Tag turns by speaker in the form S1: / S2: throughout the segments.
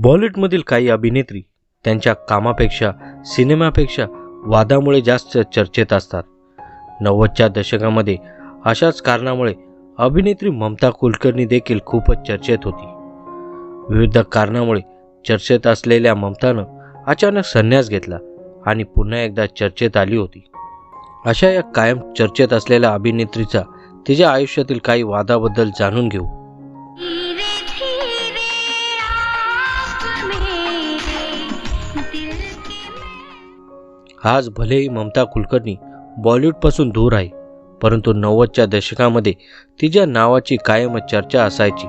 S1: बॉलिवूडमधील काही अभिनेत्री त्यांच्या कामापेक्षा सिनेमापेक्षा वादामुळे जास्त चर्चेत असतात. नव्वदच्या दशकामध्ये अशाच कारणामुळे अभिनेत्री ममता कुलकर्णी देखील खूपच चर्चेत होती. विविध कारणामुळे चर्चेत असलेल्या ममतानं अचानक संन्यास घेतला आणि पुन्हा एकदा चर्चेत आली होती. अशा या कायम चर्चेत असलेल्या अभिनेत्रीचा तिच्या आयुष्यातील काही वादाबद्दल जाणून घेऊ. आज भलेही ममता कुलकर्णी बॉलिवूडपासून दूर आहे परंतु नव्वदच्या दशकामध्ये तिच्या नावाची कायम चर्चा असायची.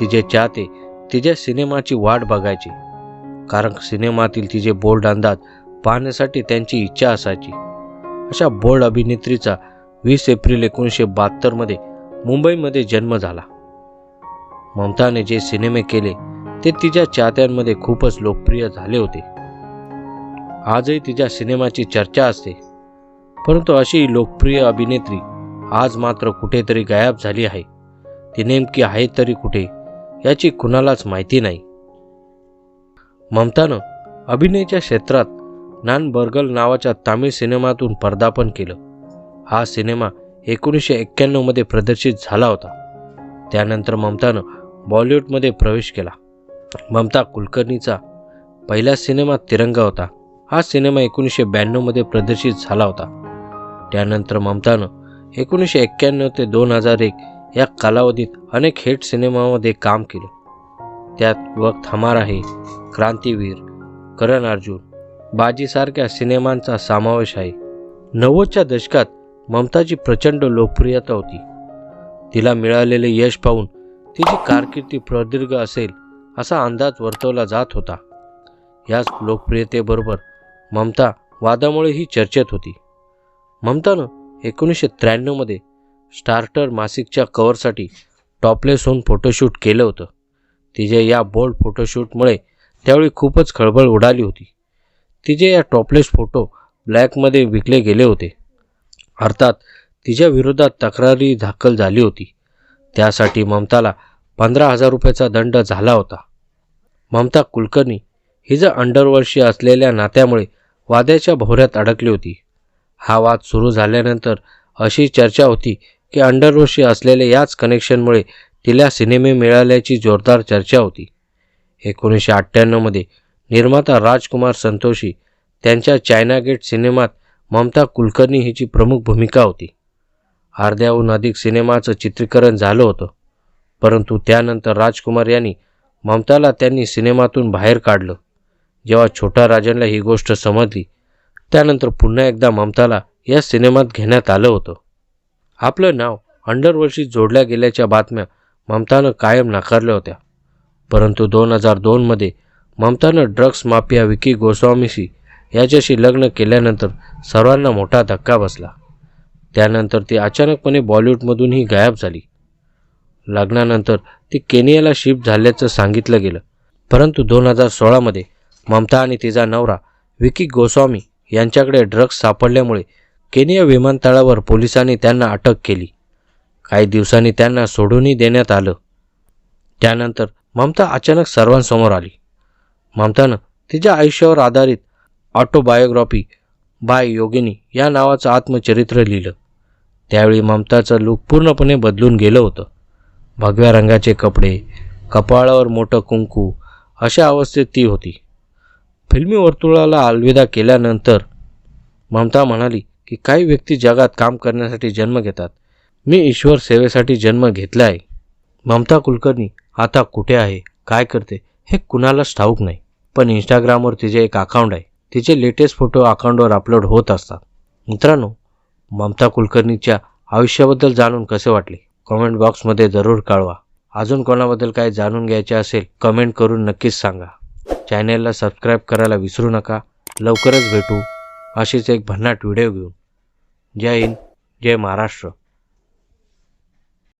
S1: तिचे चाहते तिच्या सिनेमाची वाट बघायची कारण सिनेमातील तिचे बोल्ड अंदाज पाहण्यासाठी त्यांची इच्छा असायची. अशा बोल्ड अभिनेत्रीचा वीस एप्रिल एकोणीसशे बहात्तरमध्ये मुंबईमध्ये जन्म झाला. ममताने जे सिनेमे केले ते तिच्या चाहत्यांमध्ये खूपच लोकप्रिय झाले होते. आजही तिच्या सिनेमाची चर्चा असते. परंतु अशी लोकप्रिय अभिनेत्री आज मात्र कुठेतरी गायब झाली आहे. ती नेमकी आहे तरी कुठे याची कुणालाच माहिती नाही. ममतानं अभिनयाच्या क्षेत्रात नान बर्गल नावाच्या तामिळ सिनेमातून पदार्पण केलं. हा सिनेमा एकोणीसशे एक्क्याण्णवमध्ये प्रदर्शित झाला होता. त्यानंतर ममतानं बॉलिवूडमध्ये प्रवेश केला. ममता कुलकर्णीचा पहिला सिनेमा तिरंगा होता. हा सिनेमा एकोणीसशे ब्याण्णवमध्ये प्रदर्शित झाला होता. त्यानंतर ममतानं एकोणीसशे एक्क्याण्णव ते दोन हजार एक या कालावधीत अनेक हिट सिनेमामध्ये काम केलं. त्यात वक्त हमारा है क्रांतीवीर करण अर्जुन बाजीसारख्या सिनेमांचा समावेश आहे. नव्वदच्या दशकात ममताची प्रचंड लोकप्रियता होती. तिला मिळालेले यश पाहून तिची कारकिर्दी प्रदीर्घ असेल असा अंदाज वर्तवला जात होता. याच लोकप्रियतेबरोबर ममता वादामुळे ही चर्चेत होती. ममतानं एकोणीसशे त्र्याण्णवमध्ये स्टार्टर मासिकच्या कव्हरसाठी टॉपलेस होऊन फोटोशूट केलं होतं. तिच्या या बोल्ड फोटोशूटमुळे त्यावेळी खूपच खळबळ उडाली होती. तिचे या टॉपलेस फोटो ब्लॅकमध्ये विकले गेले होते. अर्थात तिच्या विरोधात तक्रारी दाखल झाली होती. त्यासाठी ममताला पंधरा हजार रुपयाचा दंड झाला होता. ममता कुलकर्णी हिचं अंडरवर्षी असलेल्या नात्यामुळे वादाच्या भोवऱ्यात अडकली होती. हा वाद सुरू झाल्यानंतर अशी चर्चा होती की अंडरवर्षी असलेल्या याच कनेक्शनमुळे तिला सिनेमे मिळाल्याची जोरदार चर्चा होती. एकोणीसशे अठ्ठ्याण्णवमध्ये निर्माता राजकुमार संतोषी त्यांच्या चायना गेट सिनेमात ममता कुलकर्णी हिची प्रमुख भूमिका होती. अर्ध्याहून अधिक सिनेमाचं चित्रीकरण झालं होतं. परंतु त्यानंतर राजकुमार यांनी ममताला त्यांनी सिनेमातून बाहेर काढलं. जेव्हा छोटा राजनला ही गोष्ट समजली त्यानंतर पुन्हा एकदा ममताला या सिनेमात घेण्यात आलं होतं. आपलं नाव अंडरवर्षी जोडल्या गेल्याच्या बातम्या ममतानं कायम नाकारल्या होत्या. परंतु दोन हजार दोनमध्ये ममतानं ड्रग्स माफिया विकी गोस्वामीशी याच्याशी लग्न केल्यानंतर सर्वांना मोठा धक्का बसला. त्यानंतर ती अचानकपणे बॉलिवूडमधूनही गायब झाली. लग्नानंतर ती केनियाला शिफ्ट झाल्याचं सांगितलं गेलं. परंतु दोन हजार सोळामध्ये ममता आणि तिचा नवरा विकी गोस्वामी यांच्याकडे ड्रग्ज सापडल्यामुळे केनिया विमानतळावर पोलिसांनी त्यांना अटक केली. काही दिवसांनी त्यांना सोडूनही देण्यात आलं. त्यानंतर ममता अचानक सर्वांसमोर आली. ममतानं तिच्या आयुष्यावर आधारित ऑटोबायोग्राफी बाय योगिनी या नावाचं आत्मचरित्र लिहिलं. त्यावेळी ममताचं लूक पूर्णपणे बदलून गेलं होतं. भगव्या रंगाचे कपडे कपाळावर मोठं कुंकू अशा अवस्थेत ती होती. फिल्मी वर्तुळाला अलविदा केल्यानंतर ममता म्हणाली की काही व्यक्ती जगात काम करण्यासाठी जन्म घेतात. मी ईश्वर सेवेसाठी जन्म घेतला आहे ममता कुलकर्णी आता कुठे आहे? काय करते? हे कुणालाच ठाऊक नाही. पण इंस्टाग्रामवर तिचे एक अकाउंट आहे. तिचे लेटेस्ट फोटो अकाउंटवर अपलोड होत असतात. मित्रांनो ममता कुलकर्णीच्या आयुष्याबद्दल जाणून कसे वाटले? कमेंट बॉक्समध्ये जरूर कळवा. अजून कोणाबद्दल काय जाणून घ्यायचे असेल कमेंट करून नक्कीच सांगा. चॅनेलला सबस्क्राईब करायला विसरू नका. लवकरच भेटू. अशीच एक भन्नाट व्हिडिओ घेऊन. जय हिंद जय महाराष्ट्र.